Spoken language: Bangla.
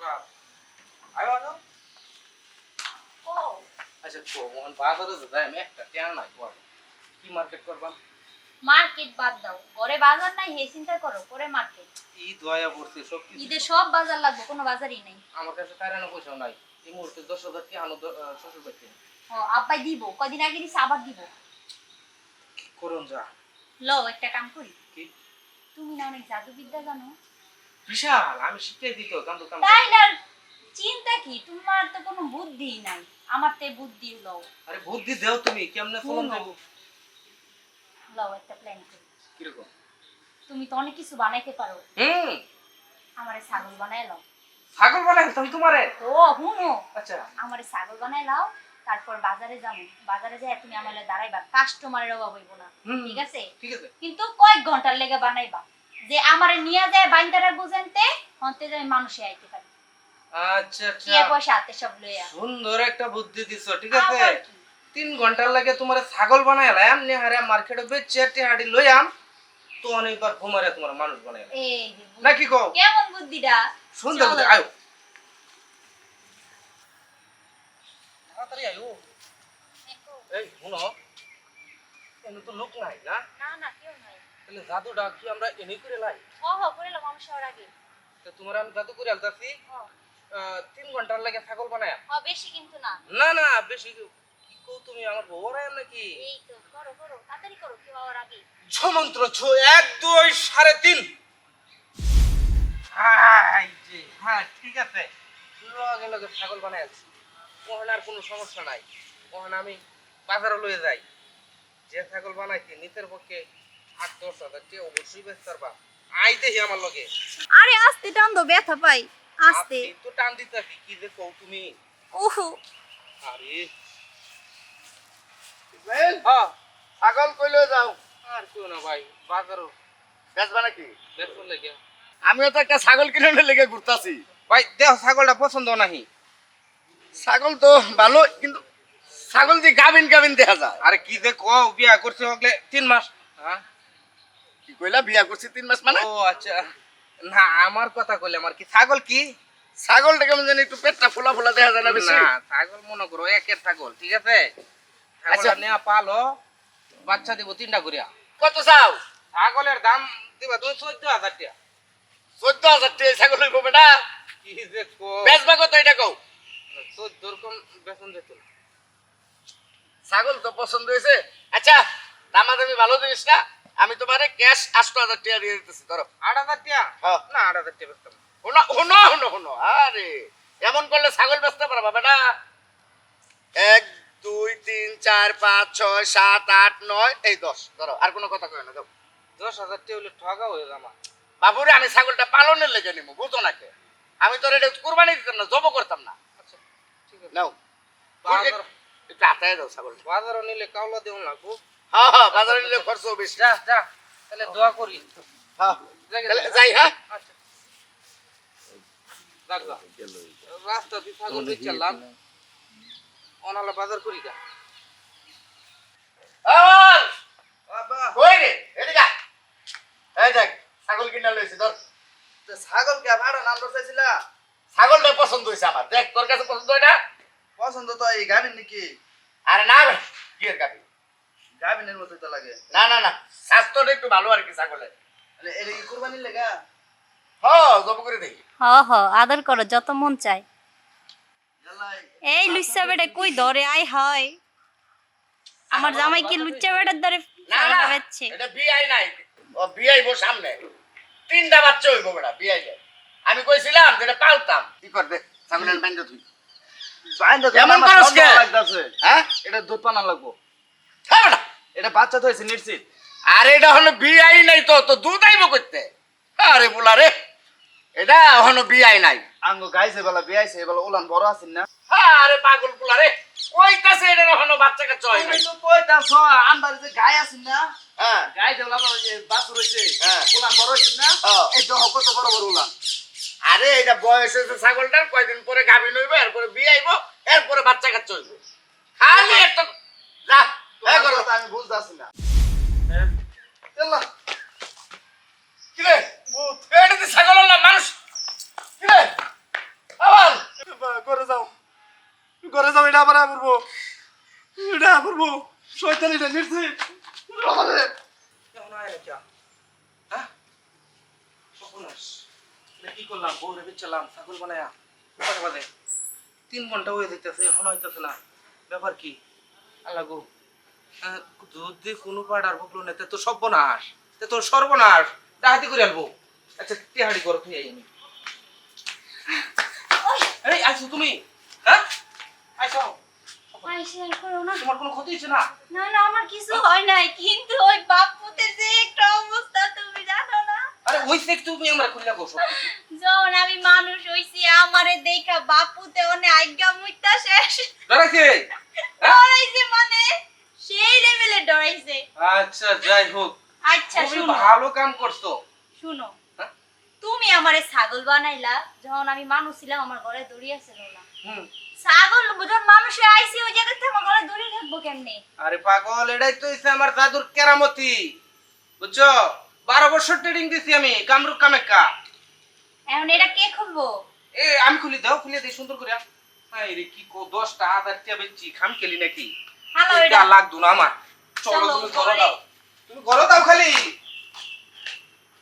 রাত আয়ো আনো ও আচ্ছা তো মোহন বাজারে যে যাই একটা টেন নাই করব কি মার্কেট মার্কেট বাদ দাও। ঘরে বাজার নাই হে চিন্তা করো পরে মার্কেট ঈদ দয়া পড়ছে সব কিছু ঈদে সব বাজার লাগবে কোনো বাজারই নাই। আমার কাছে কারানো পয়সা নাই। এই মুহূর্তে দশ হাজার টাকা আনো শ্বশুর বাড়িতে? ও আব্বাই দিব কদিন আগে দিছে আবার দিব। করুন যা। লো একটা কাম করি। কি? তুমি না অনেক জাদুবিদ্যা জানো? বিশাল আমি শিখে দিত কাম তো তাই না? চিন্তা কি? তোমার তো কোনো বুদ্ধি নাই। আমার তো বুদ্ধি লও। আরে বুদ্ধি দেও তুমি কেমনে ফলন দেব? লও একটা প্ল্যান করি। কীরকম? তুমি তো অনেক কিছু বানাইতে পারো। হুম। আমারে ছাগল বানাই লাও। ছাগল বানাই তুমি তোমারে? ও হুনো। আচ্ছা। আমারে ছাগল লাও তারপর বাজারে যাব বাজারে যায় তুমি আমার দাঁড়াইবা। কাস্টমারের অভাব হইব না। ঠিক আছে? ঠিক আছে। কিন্তু কয়েক ঘণ্টার লেগে বানাইবা। যে আমারে নিয়ে যায় বাইন্দারা বুঝেনতে অন্তে যে মানুষে আইতে পারি। আচ্ছা কে আচ্ছা পয়সা হাতে সব লইয়া। সুন্দর একটা বুদ্ধি দিছো ঠিক আছে? তিন ঘণ্টার লাগে তোমার ছাগল বানাইলাম নে হারে মার্কেটে বেচে টিহাড়ি লইয়াম তো অনেকবার ঘুমারে তোমার মানুষ বানাইলাম এই। নাকি কও? কেমন বুদ্ধিটা? সুন্দর বুদ্ধি আয়ো। তাড়াতাড়ি আয়ো। এই শুনো। এনে তো লোক নাই না? তাহলে জাদুটা কি আমরা এনে করে লাই? হ হ করে লাম আমি সবার আগে। তো তোমার আমি জাদু করে আলতাছি হ। তিন ঘণ্টার লাগে ছাগল বানায়। হ বেশি কিন্তু না। না না বেশি কি কও তুমি আমার বউরাই নাকি? এই তো করো করো তাড়াতাড়ি করো কেউ আবার আগে। ছ মন্ত্র ছ এক দুই সাড়ে তিন। হ্যাঁ ঠিক আছে। লগে লগে ছাগল বানাই আছি ওখানে আর কোনো সমস্যা নাই। ওখানে আমি বাজারে লয়ে যাই। যে ছাগল বানাইছি নিতের পক্ষে আট দশ হাজার টাকা অবশ্যই বেচতে পারবা। আই দেখি আমার লগে। আরে আস্তে টান দো ব্যথা পাই। আস্তে। তো টান দিতেছি কি যে কও তুমি? ওহো। আরে। ইসমাইল? হ্যাঁ। ছাগল কইলে যাও? আর কেউ না ভাই বাজারও। বেচবা নাকি? বেচন লাগে। আমিও তো একটা ছাগল কিনে লেগে ঘুরতাছি। ভাই দেখ ছাগলটা পছন্দ নাহি। ছাগল তো ভালো কিন্তু ছাগল দিয়ে গাবিন গাবিন দেখা যায়। আরে কি যে কও বিয়া করছে হকলে তিন মাস। হ্যাঁ? কি কইলা বিয়া করছি তিন মাস মানে? ও আচ্ছা। না আমার কথা কইলে আমার কি ছাগল কি? ছাগলটা কেমন জানি একটু পেটটা ফোলা ফোলা দেখা যায় না বেশি। না ছাগল মনে করো একের ছাগল ঠিক আছে? আচ্ছা। নেওয়া পালো বাচ্চা দিব তিনটা করিয়া। কত চাও? ছাগলের দাম দিবা তুমি চোদ্দ হাজার টাকা। চোদ্দ হাজার টাকা ছাগল হইব বেটা। কি যে বেচবা কত এটা কও? চোদ্দ রকম বেতন দিত ছাগল তো পছন্দ হয়েছে। আচ্ছা দামাদামি ভালো জিনিস না? আমি তোমারে ক্যাশ আষ্ট হাজার টাকা দিয়ে দিতেছি ধরো। আট হাজার টাকা? হ্যাঁ। না আট হাজার টাকা বেচতাম না। শোনো শোনো শোনো শোনো আরে। এমন করলে ছাগল বেচতে পারবা বেটা এক দুই তিন চার পাঁচ ছয় সাত আট নয় এই দশ ধরো আর কোনো কথা কয় না দাও দশ হাজার টাকা হলে ঠগা হয়ে যামা। বাবুরে আমি ছাগলটা পালনের লেগে নিবো বুঝো নাকি আমি তোর এটা কুরবানি দিতাম না জব করতাম না। আচ্ছা ঠিক আছে। নাও। একটু আতায় দাও ছাগলটা। বাজারও নিলে কাউলা দেউন লাগবো হ্যাঁ হ্যাঁ বাজারে নিলে খরচ বেশি। যা যা তাহলে দোয়া করি। হ্যাঁ যাই হ্যাঁ। আচ্ছা। রাস্তা ছাগল অনালা বাজার করি কিনা লইছি ধর। ছাগল কে ভাড়া নাম চাইছিলা? ছাগলটা পছন্দ হয়েছে আমার। দেখ তোর কাছে পছন্দ হয় না? পছন্দ তো এই গাভিন নাকি? আরে না গাবি গাভিনের মতো তো লাগে। না না না স্বাস্থ্যটা একটু ভালো আর কি ছাগলের মানে এটা কি কুরবানির লেগা? হ্যাঁ জব করে দেখি। হ হ আদর করো যত মন চায়। এই লুচ্চা বেটা কই ধরে? আই হয়। আমার জামাই কি লুচ্চা বেটার ধরে না না বেচছে এটা বিআই নাই। ও বিআই বো সামনে। তিনটা বাচ্চা হইব বেটা বিআই আমি কইছিলাম যে এটা পালতাম। কি করবে? ছাগলের তুই বাইন্দা এমন সন্দেহ কে? হ্যাঁ? এটা দুধ পানা লাগবো। হ্যাঁ বেটা। এটা বাচ্চা তো হয়েছে নিশ্চিত। আর এটা হলো বিআই নাই তো তো দুধ আইব করতে আরে বলা রে এটা হলো বিআই নাই। আঙ্গ গাইছে বেলা বিয়াইছে বেলা উলান বড় আছেন না? আরে পাগল পোলা রে কইতাছে এটা হলো বাচ্চা কাচ্চা হয় তুমি তো কইতাছ আন্দার যে গাই আছেন না? হ্যাঁ। গাই দেবলা যে বাছুর হইছে হ্যাঁ। উলান বড় হইছেন না। এই কত বড় বড় উলান আরে এটা বয়স হয়েছে ছাগলটার কয়দিন পরে গাভিন হইব এরপরে বিয়ে আইব এরপরে বাচ্চা কাচ্চা হইব। খালি একটা যা হ্যাঁ তোমার করো কথা আমি বুঝতাছি না। চল্লা কি রে ভূত। এটা তো ছাগল হলো? মানুষ। কি রে ঘরে যাব এটা আবার পড়ব এটা পড়ব শয়তান এটা এটা? হ্যাঁ? কি করলাম? বউরে বেচালাম ছাগল বানায়া। তিন ঘণ্টা হয়ে যেতেছে এখন হইতেছে না। ব্যাপার কি? আল্লাহ গো। যদি কোনো পাড়ার বকলো না তো সর্বনাশ। তে তো সর্বনাশ। ডাহাতি করে আলবো আচ্ছা করো তুই আমি। আইছো তুমি? হ্যাঁ? আইছো। আইসে করো না। তোমার কোনো ক্ষতি হয়েছে না? না না আমার কিছু হয় নাই। কিন্তু ওই বাপুতের যে একটা অবস্থা তুমি জানো না? আরে ওই সেক তুমি আমরা খুললা করছ যখন আমি মানুষ হইছি আমারে দেখা বাপুতে অনে আজ্ঞা মুইতা শেষ। আচ্ছা যাই হোক। আচ্ছা শুনো। ভালো কাম করছ। শুনো। হ্যাঁ? তুমি আমারে ছাগল বানাইলা যখন আমি মানুষ ছিলাম আমার ঘরে দড়ি আছিল না হুম। ছাগল যখন মানুষে আইছি ওই জায়গাতে আমার ঘরে দড়ি থাকব কেমনে? আরে পাগল এটাই তো হইছে আমার দাদুর কেরামতি। বুঝছ? বারো বছর ট্রেডিং দিছি আমি কামরুক কামেকা এখন এটা কে খুলবো? এ আমি খুলি দাও খুলে দিই সুন্দর করে। হ্যাঁ রে কি কো দশটা হাজার টাকা বেচছি খাম খেলি নাকি? এটা। লাগতো না আমার। চলো তুমি ঘরে ঘরে। দাও তুমি ঘরে দাও খালি